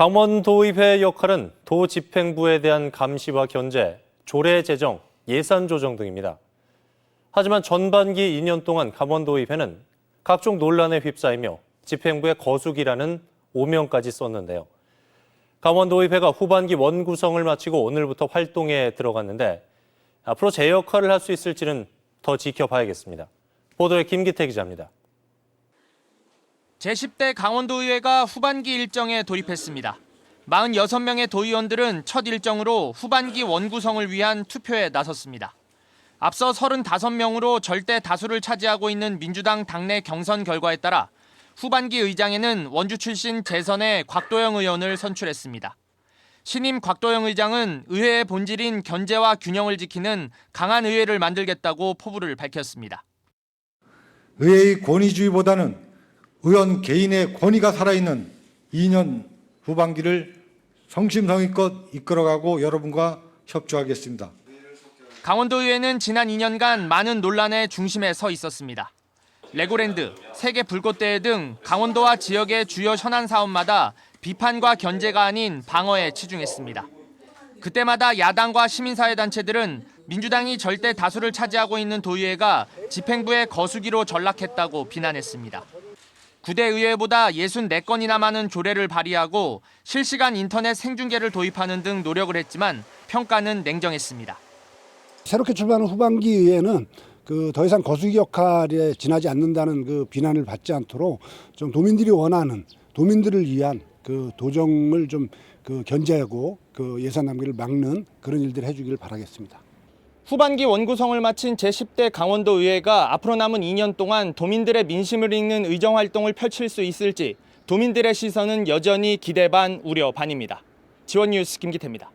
강원도의회의 역할은 도 집행부에 대한 감시와 견제, 조례 제정, 예산 조정 등입니다. 하지만 전반기 2년 동안 강원도의회는 각종 논란에 휩싸이며 집행부의 거수기라는 오명까지 썼는데요. 강원도의회가 후반기 원구성을 마치고 오늘부터 활동에 들어갔는데 앞으로 제 역할을 할 수 있을지는 더 지켜봐야겠습니다. 보도에 김기태 기자입니다. 제10대 강원도의회가 후반기 일정에 돌입했습니다. 46명의 도의원들은 첫 일정으로 후반기 원구성을 위한 투표에 나섰습니다. 앞서 35명으로 절대 다수를 차지하고 있는 민주당 당내 경선 결과에 따라 후반기 의장에는 원주 출신 재선의 곽도영 의원을 선출했습니다. 신임 곽도영 의장은 의회의 본질인 견제와 균형을 지키는 강한 의회를 만들겠다고 포부를 밝혔습니다. 의회의 권위주의보다는 의원 개인의 권위가 살아있는 2년 후반기를 성심성의껏 이끌어가고 여러분과 협조하겠습니다. 강원도 의회는 지난 2년간 많은 논란의 중심에 서 있었습니다. 레고랜드, 세계 불꽃대회 등 강원도와 지역의 주요 현안 사업마다 비판과 견제가 아닌 방어에 치중했습니다. 그때마다 야당과 시민사회단체들은 민주당이 절대 다수를 차지하고 있는 도의회가 집행부의 거수기로 전락했다고 비난했습니다. 9대 의회보다 64건이나 많은 조례를 발의하고 실시간 인터넷 생중계를 도입하는 등 노력을 했지만 평가는 냉정했습니다. 새롭게 출발하는 후반기에는 그 더 이상 거수기 역할에 지나지 않는다는 그 비난을 받지 않도록 좀 도민들이 원하는 도민들을 위한 그 도정을 좀 그 견제하고 그 예산 낭비를 막는 그런 일들을 해주기를 바라겠습니다. 후반기 원구성을 마친 제10대 강원도 의회가 앞으로 남은 2년 동안 도민들의 민심을 읽는 의정 활동을 펼칠 수 있을지 도민들의 시선은 여전히 기대 반 우려 반입니다. 지원 뉴스 김기태입니다.